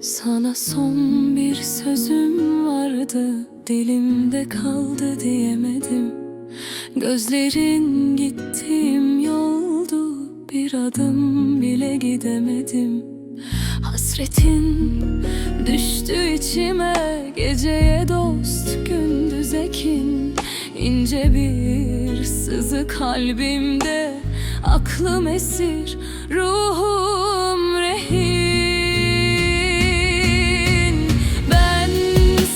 Sana son bir sözüm vardı Dilimde kaldı diyemedim. Gözlerin gittiğim yoldu Bir adım bile gidemedim. Hasretin düştü içime Geceye dost gündüze kin İnce bir sızı kalbimde Aklım esir ruhum rehin. Ben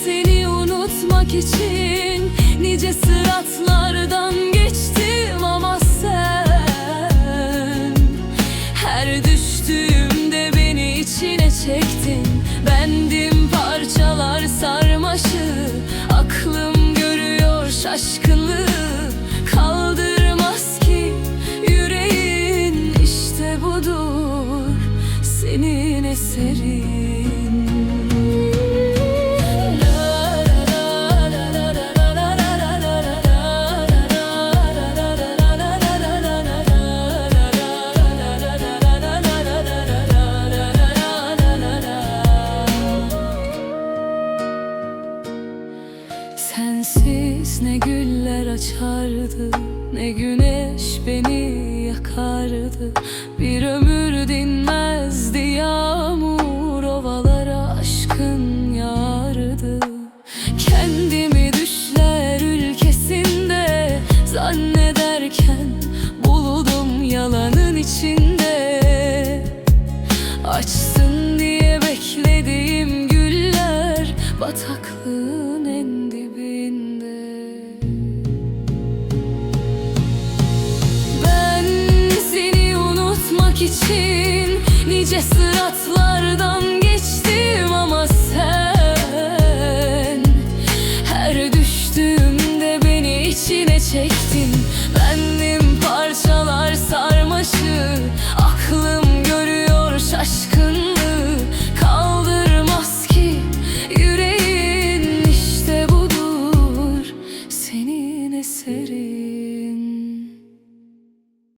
seni unutmak için Nice sıratlardan görüyor Ne güller açardı Ne güneş beni yakardı. Bir ömür dinmezdi yağmur Ovalara aşkın yağardı. Kendimi düşler ülkesinde Zannederken buldum yalanın içinde. Açsın için Nice sıratlardan geçtim ama sen Her düştüğümde beni içine çektin. Bendim parçalar sarmaşı Aklım görüyor şaşkınlığı. Kaldırmaz ki yüreğin işte budur Senin eserin.